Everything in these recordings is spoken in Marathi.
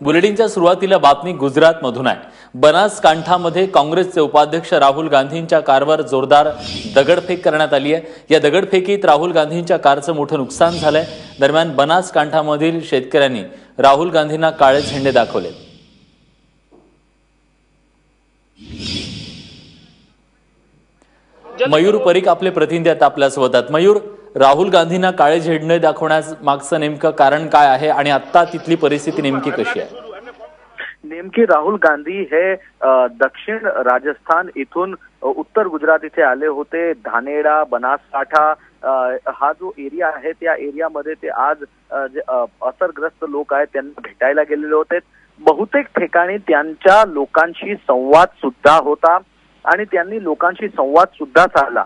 बुलेटिनच्या सुरुवातीला बातमी गुजरातमधून आहे. बनासकांठामध्ये काँग्रेसचे उपाध्यक्ष राहुल गांधींच्या कारवर जोरदार दगडफेक करण्यात आली आहे. या दगडफेकीत राहुल गांधींच्या कारचं मोठं नुकसान झालंय. दरम्यान बनासकांठामधील शेतकऱ्यांनी राहुल गांधींना काळे झेंडे दाखवले. मयूर परीख आपले प्रतिनिधी आता आपल्यासोबत आहेत मयूर राहुल गांधींना काळे झेंडे दाखवण्यास मागचं नेमकं कारण काय आहे आणि आता तिथली परिस्थिती नेमकी कशी आहे? नेमकी राहुल गांधी हे दक्षिण राजस्थान इथून उत्तर गुजरात इथे आले होते. धानेडा बनासकांठा हा जो एरिया आहे त्या एरियामध्ये ते आज जे असरग्रस्त लोक आहेत त्यांना भेटायला गेलेले होते. बहुतेक ठिकाणी त्यांच्या लोकांशी संवाद सुद्धा होता. आणि त्यांनी लोकांशी संवाद सुद्धा साधला.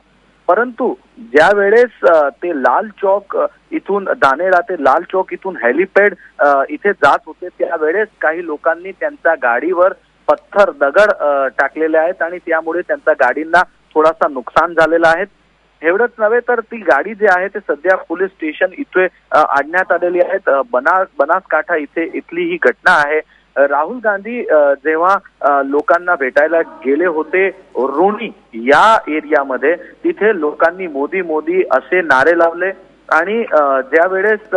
परंतु ज्या वेळेस ते लाल चौक इथून दानेडा ते लाल चौक इथून हेलिपॅड इथे जात होते त्यावेळेस काही लोकांनी त्यांच्या गाडीवर पत्थर दगड टाकलेले आहेत आणि त्यामुळे त्यांच्या गाडींना थोडासा नुकसान झालेला आहे. एवढंच नव्हे तर ती गाडी जी आहे ते सध्या पोलीस स्टेशन इथे आणण्यात आलेली आहेत बना बनासकाठा इथे इथली ही घटना आहे. राहुल गांधी जेव्हा लोकांना भेटायला गेले होते रोणी या एरियामध्ये तिथे लोकांनी मोदी मोदी असे नारे लावले. आणि ज्या वेळेस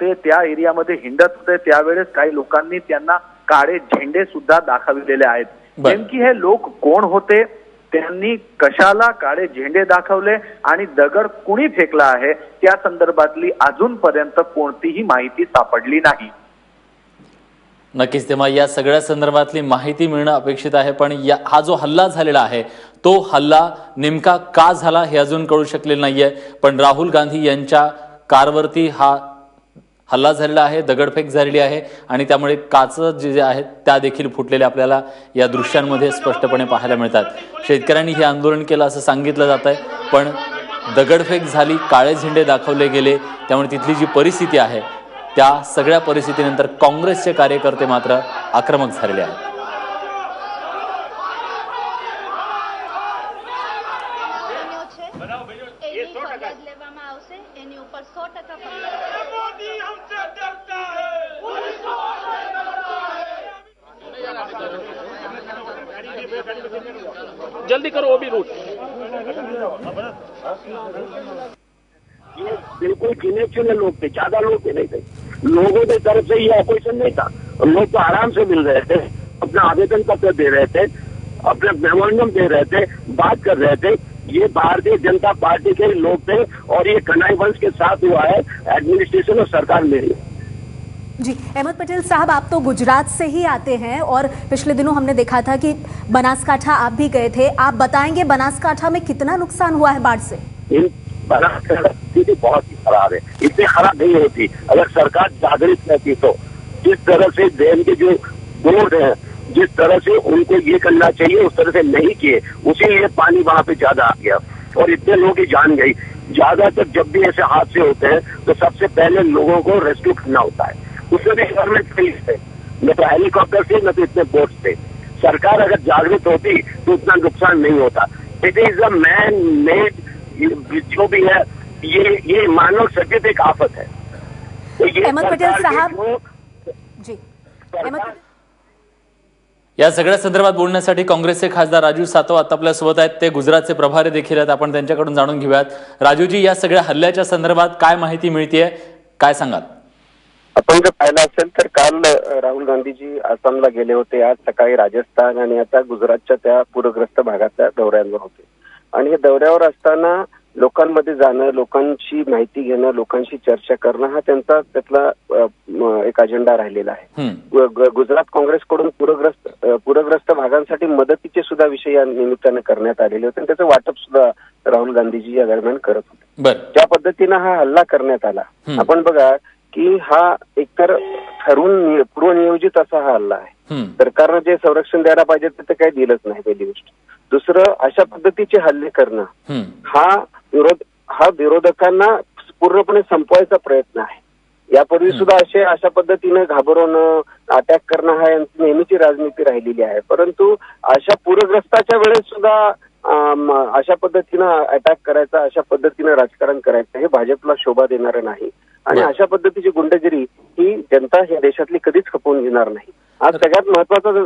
ते त्या एरियामध्ये हिंडत होते त्यावेळेस काही लोकांनी त्यांना काळे झेंडे सुद्धा दाखविलेले आहेत. नेमकी हे लोक कोण होते? त्यांनी कशाला काळे झेंडे दाखवले? आणि दगड कुणी फेकला आहे? त्या संदर्भातली अजूनपर्यंत कोणतीही माहिती सापडली नाही. नक्कीच तेव्हा या सगळ्या संदर्भातली माहिती मिळणं अपेक्षित आहे पण या हा जो हल्ला झालेला आहे तो हल्ला नेमका का झाला हे अजून कळू शकलेलं नाहीये. पण राहुल गांधी यांच्या कारवरती हा हल्ला झालेला आहे दगडफेक झालेली आहे आणि त्यामुळे काच जे जे आहेत त्या देखील फुटलेल्या आपल्याला या दृश्यांमध्ये स्पष्टपणे पाहायला मिळतात. शेतकऱ्यांनी हे आंदोलन केलं असं सांगितलं जात आहे पण दगडफेक झाली काळे झेंडे दाखवले गेले त्यामुळे तिथली जी परिस्थिती आहे त्या सगळ्या परिस्थितीनंतर काँग्रेसचे कार्यकर्ते मात्र आक्रमक झालेले आहेत. जल्दी करो वो भी रूट। बिल्कुल गिने चुने लोग थे ज़्यादा लोग थे नहीं थे। लोगों की तरफ़ से ये ऑपोजिशन नहीं था। लोग तो आराम से मिल रहे थे अपना आवेदन पत्र दे रहे थे अपने मेमोरेंडम दे रहे थे बात कर रहे थे। ये भारतीय जनता पार्टी के लोग थे और ये कनाई वंश के साथ हुआ है एडमिनिस्ट्रेशन और सरकार मेरी। जी अहमद पटेल साहब आप तो गुजरात से ही आते हैं और पिछले दिनों हमने देखा था कि बनासकांठा आप भी गए थे। आप बताएँगे बनासकांठा में कितना नुकसान हुआ है बाढ़ से? इन स्थिति बहुत ही खराब है। इतनी खराब नहीं होती। अगर सरकार जागृत रहती तो। जिस तरह से डैम के जो बोर्ड है, जिस तरह से उनको ये करना चाहिए, उस तरह से नहीं किए। उसीलिए पानी वहाँ पे ज़्यादा आ गया। और इतने लोगों की जान गई। ज़्यादातर जब भी ऐसे हादसे होते हैं तो सबसे पहले लोगों को रेस्क्यू करना होता है। उसमें भी गवर्नमेंट फेल है न तो हेलीकॉप्टर से न तो इतने बोट से सरकार अगर जागृत होती तो उतना नुकसान नहीं होता। It is a man made जो भी है ये ये मानव सचेत एक आफत है। तो ये अहमद पटेल साहब। जो अहमद या सगळ्या संदर्भात बोलण्यासाठी काँग्रेसचे खासदार राजू सातव आता आपल्यासोबत आहेत. ते गुजरातचे प्रभारी देखील आहेत. आपण त्यांच्याकडून जाणून घेऊयात. राजूजी या सगळ्या हल्ल्याच्या संदर्भात काय माहिती मिळतीये? काय सांगाल? आपण जर पाहिलं असेल तर काल राहुल गांधीजी आसामला गेले होते. आज सकाळी राजस्थान आणि आता गुजरातच्या त्या पूरग्रस्त भागातल्या दौऱ्यांवर होते. आणि हे दौऱ्यावर असताना लोकांमध्ये जाणं लोकांची माहिती घेणं लोकांशी चर्चा करणं हा त्यांचा त्यातला एक अजेंडा राहिलेला आहे. गुजरात काँग्रेसकडून पूरग्रस्त पूरग्रस्त भागांसाठी मदतीचे सुद्धा विषय या निमित्तानं करण्यात आलेले होते आणि त्याचं वाटप सुद्धा राहुल गांधीजी या दरम्यान करत होते. ज्या पद्धतीनं हा हल्ला करण्यात आला. आपण बघा की हा एकतर ठरवून पूर्वनियोजित असा हा हल्ला आहे. सरकारनं जे संरक्षण द्यायला पाहिजे ते तर काही दिलंच नाही पहिली गोष्ट. दुसरं अशा पद्धतीचे हल्ले करणं. हा विरोध हा विरोधकांना पूर्णपणे संपवायचा प्रयत्न आहे. यापूर्वी सुद्धा असे अशा पद्धतीनं घाबरवणं अटॅक करणं हा यांची नेहमीची राजनीती राहिलेली आहे. परंतु अशा पूरग्रस्ताच्या वेळेस सुद्धा अशा पद्धतीनं अटॅक करायचा अशा पद्धतीनं राजकारण करायचं हे भाजपला शोभा देणारं नाही. आणि. अशा पद्धतीची गुंडगिरी ही जनता या देशातली कधीच खपवून घेणार नाही. आज सगळ्यात महत्त्वाचा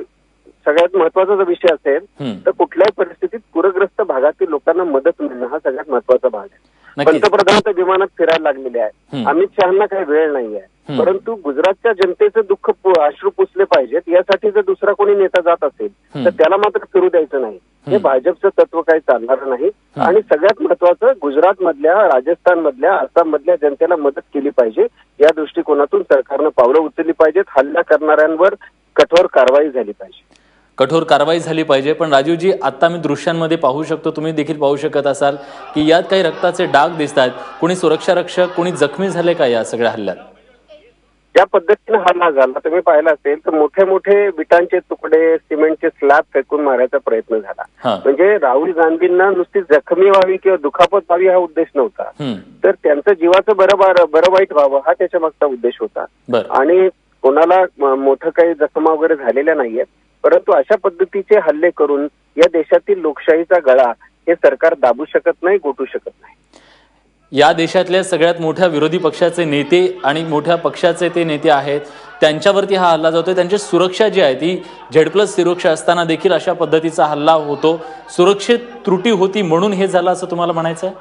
सगळ्यात महत्त्वाचा जो विषय असेल. तर कुठल्याही परिस्थितीत पूरग्रस्त भागातील लोकांना मदत मिळणं हा सगळ्यात महत्त्वाचा भाग आहे. पंतप्रधान तर विमानात फिरायला लागलेले आहे हम्म. अमित शहाना काही वेळ नाही आहे. परंतु गुजरातच्या जनतेचं दुःख अश्रू पुसले पाहिजेत यासाठी जर दुसरा कोणी नेता जात असेल. तर त्याला मात्र फिरू द्यायचं नाही हे. भाजपचं तत्व काही चालणार नाही. आणि सगळ्यात महत्वाचं गुजरात मधल्या राजस्थान मधल्या आसाम मधल्या जनतेला मदत केली पाहिजे या दृष्टिकोनातून सरकारनं पावलं उचलली पाहिजेत हल्ला करणाऱ्यांवर कठोर कारवाई झाली पाहिजे कठोर कारवाई झाली पाहिजे. पण राजीवजी आता मी दृश्यांमध्ये पाहू शकतो. तुम्ही देखील पाहू शकत असाल की यात काही रक्ताचे डाग दिसत आहेत कोणी सुरक्षा रक्षक कोणी जखमी झाले का या सगळ्या हल्ल्यात? ज्या पद्धतीनं हल्ला झाला तुम्ही पाहिला असेल तर मोठे मोठे विटांचे तुकडे सिमेंटचे स्लॅब फेकून मारायचा प्रयत्न झाला. म्हणजे राहुल गांधींना नुसती जखमी व्हावी किंवा दुखापत व्हावी हा उद्देश नव्हता. तर त्यांचं जीवाचं बरं बरं वाईट व्हावं हा त्याच्या मागचा उद्देश होता. आणि कोणाला मोठं काही जखमा वगैरे झालेल्या नाहीयेत. परंतु अशा पद्धतीचे हल्ले करून या देशातील लोकशाहीचा गळा हे सरकार दाबू शकत नाही गोटू शकत नाही. या देशातल्या सगळ्यात मोठ्या विरोधी पक्षाचे नेते आणि मोठ्या पक्षाचे ते नेते आहेत त्यांच्यावरती हा हल्ला जातोय. त्यांची सुरक्षा जी आहे ती झेड प्लस सुरक्षा असताना देखील अशा पद्धतीचा हल्ला होतो. सुरक्षित त्रुटी होती म्हणून हे झालं असं तुम्हाला म्हणायचं आहे?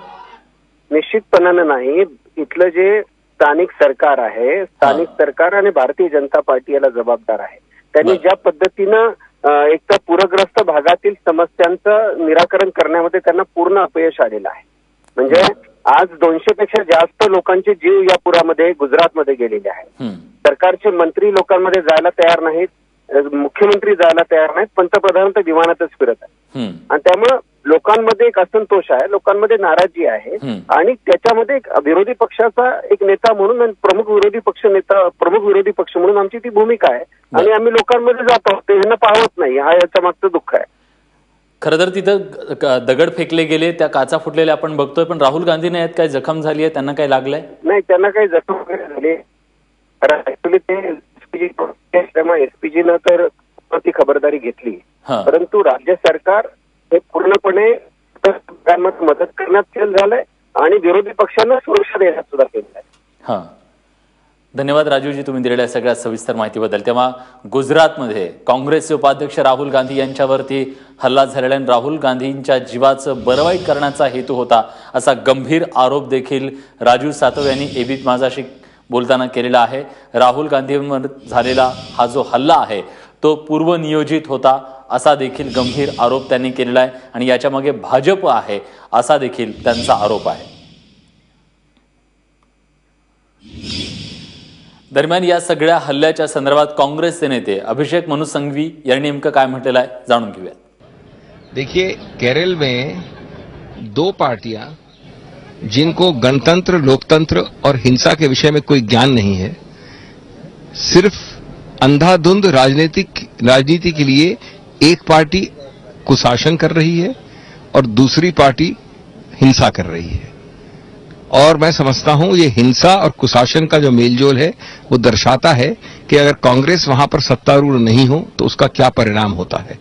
निश्चितपणानं नाही. इथलं जे स्थानिक सरकार आहे स्थानिक सरकार आणि भारतीय जनता पार्टी याला जबाबदार आहे. त्यांनी. ज्या पद्धतीनं एक तर पूरग्रस्त भागातील समस्यांचं निराकरण करण्यामध्ये त्यांना पूर्ण अपयश आलेलं आहे म्हणजे आज दोनशे पेक्षा जास्त लोकांचे जीव या पुरामध्ये गुजरातमध्ये गेलेले आहेत. सरकारचे मंत्री लोकांमध्ये जायला तयार नाहीत मुख्यमंत्री जायला तयार नाहीत पंतप्रधान तर विमानातच फिरत आहेत. आणि त्यामुळं लोकांमध्ये एक असंतोष आहे लोकांमध्ये नाराजी आहे. आणि त्याच्यामध्ये एक विरोधी पक्षाचा एक नेता म्हणून आणि प्रमुख विरोधी पक्ष नेता प्रमुख विरोधी पक्ष म्हणून आमची ती भूमिका आहे. आणि आम्ही लोकांमध्ये जातो ते यांना पाहत नाही हा याच्या मागचं दुःख आहे. खरं तर तिथं दगड फेकले गेले त्या काचा फुटलेल्या आपण बघतोय पण राहुल गांधीने यात काय जखम झाली आहे त्यांना काय लागलंय? नाही त्यांना काही जखम वगैरे झाली ऍक्च्युली ते एसपीजी त्यामुळे एसपीजीनं तर ती खबरदारी घेतली. परंतु राज्य सरकार हे पूर्णपणे मदत करण्यात फेल झालंय आणि विरोधी पक्षांना सुरक्षा देण्यात सुद्धा फेल झालंय हां. धन्यवाद राजूजी तुम्ही दिलेल्या सगळ्यात सविस्तर माहितीबद्दल. तेव्हा गुजरातमध्ये काँग्रेसचे उपाध्यक्ष राहुल गांधी यांच्यावरती हल्ला झालेला आणि राहुल गांधींच्या जीवाचं बरवाईट करण्याचा हेतू होता असा गंभीर आरोप देखील राजू सातव यांनी एबीत माझाशी बोलताना केलेला आहे. राहुल गांधींवर झालेला हा जो हल्ला आहे तो पूर्वनियोजित होता. असा देखील गंभीर आरोप त्यांनी केलेला आहे आणि याच्यामागे भाजप आहे असा देखील त्यांचा आरोप आहे. दरम्यान या सगळ्या हल्ल्याच्या संदर्भात काँग्रेसचे नेते अभिषेक मनु संघवी यांनी नेमकं काय म्हटलेलं आहे जाणून घेऊयात. देखिए केरल में दो पार्टियां जिनको गणतंत्र लोकतंत्र और हिंसा के विषय में कोई ज्ञान नहीं है सिर्फ अंधाधुंध राजनीतिक राजनीति के लिए एक पार्टी कुशासन कर रही है और दूसरी पार्टी हिंसा कर रही है। और मैं समझता हूँ ये हिंसा और कुशासन का जो मेलजोल है, वो दर्शाता है कि अगर कांग्रेस वहाँ पर सत्तारूढ़ नहीं हो तो उसका क्या परिणाम होता है।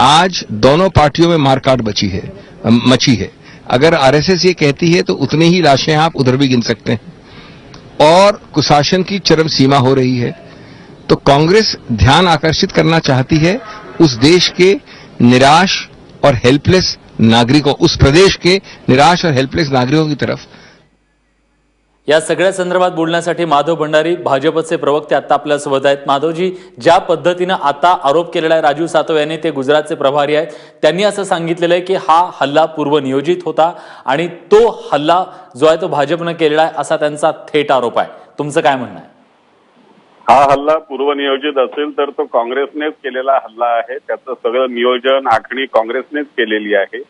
आज दोनों पार्टियों में मारकाट बची है मची है। अगर आरएसएस ये कहती है तो उतनी ही लाशें आप उधर भी गिन सकते हैं। और कुशासन की चरम सीमा हो रही है। तो कांग्रेस ध्यान आकर्षित करना चाहती है उस देश के निराश और हेल्पलेस नागरिकों उस प्रदेश के निराश और हेल्पलेस नागरिकों की तरफ। या सगळ्या संदर्भात बोलण्यासाठी माधव भंडारी भाजपचे प्रवक्ते आता आपल्यासोबत आहेत. माधवजी ज्या पद्धतीनं आता आरोप केलेला आहे राजू सातव यांनी ते गुजरातचे प्रभारी आहेत. त्यांनी असं सांगितलेलं आहे की हा हल्ला पूर्वनियोजित होता आणि तो हल्ला जो आहे तो भाजपनं केलेला आहे असा त्यांचा थेट आरोप आहे. तुमचं काय म्हणणं आहे? हा हल्ला पूर्वनियोजित असेल तर तो काँग्रेसनेच केलेला हल्ला आहे. त्याचं सगळं नियोजन आखणी काँग्रेसनेच केलेली आहे.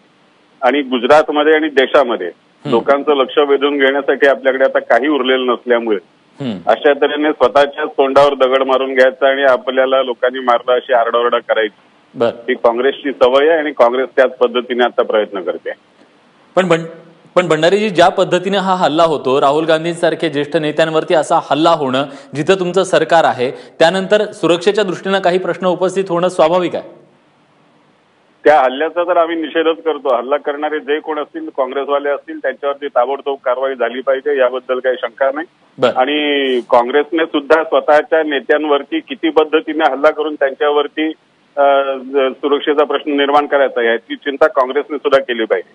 आणि गुजरातमध्ये आणि देशामध्ये लोकांचं लक्ष वेधून घेण्यासाठी आपल्याकडे आता काही उरलेलं नसल्यामुळे. अशा तऱ्हेने स्वतःच्याच तोंडावर दगड मारून घ्यायचा आणि आपल्याला लोकांनी मारलं अशी आरडाओरडा करायची. ही काँग्रेसची सवय आहे आणि काँग्रेस त्याच पद्धतीने आता प्रयत्न करते. पण पण भंडारीजी ज्या पद्धतीने हा हल्ला होतो राहुल गांधींसारखे ज्येष्ठ नेत्यांवरती असा हल्ला होणं जिथं तुमचं सरकार आहे त्यानंतर सुरक्षेच्या दृष्टीनं काही प्रश्न उपस्थित होणं स्वाभाविक आहे? त्या हल्ल्याचा तर आम्ही निषेधच करतो. हल्ला करणारे जे कोण असतील काँग्रेसवाले असतील त्यांच्यावरती ताबडतोब कारवाई झाली पाहिजे याबद्दल काही शंका नाही. आणि काँग्रेसने सुद्धा स्वतःच्या नेत्यांवरती किती पद्धतीने हल्ला करून त्यांच्यावरती सुरक्षेचा प्रश्न निर्माण करायचा याची चिंता काँग्रेसने सुद्धा केली पाहिजे.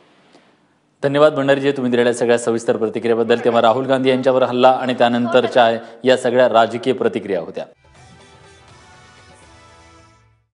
धन्यवाद भंडारीजी तुम्ही दिलेल्या सगळ्या सविस्तर प्रतिक्रियेबद्दल. तेव्हा राहुल गांधी यांच्यावर हल्ला आणि त्यानंतरच्या या सगळ्या राजकीय प्रतिक्रिया होत्या.